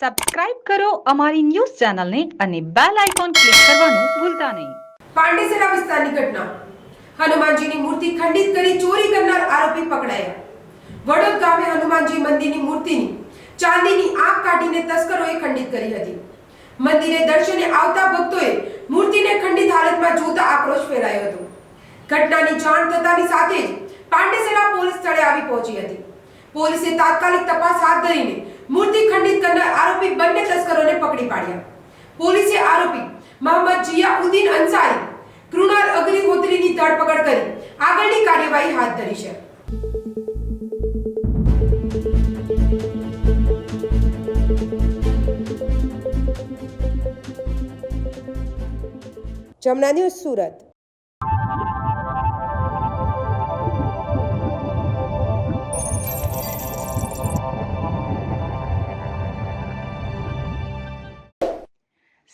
Subscribe કરો અમારી news ચેનલને અને બેલ આઇકોન ક્લિક કરવાનું ભૂલતા નહીં. પાંડેસરા વિસ્તારની ઘટના. હનુમાનજીની મૂર્તિ ખંડિત કરી ચોરી કરનાર આરોપી પકડાયા. વડોદ ગામે હનુમાનજી મંદિરની મૂર્તિની ચાંદીની આંખ કાઢીને તસ્કરોએ ખંડિત કરી હતી. મંદિરે દર્શને આવતા ભક્તોએ મૂર્તિને ખંડિત હાલતમાં જોતા આક્રોશ ફેલાયો હતો. ઘટનાની જાણ થતાની સાથે જ પાંડેસરા પોલીસ સ્થળે આવી પહોંચી હતી. પોલીસે તાત્કાલિક તપાસ હાથ ધરીને મૂર્તિ ખંડિત કરનાર આરોપી બંને પાડ્યા. પોલીસે આરોપી મોહમ્મદ જિયાઉદ્દીન અંસારી, કૃણાલ અગ્નિહોત્રીની ધરપકડ કરી આગળની કાર્યવાહી હાથ ધરી છે. જમના ન્યૂઝ સુરત.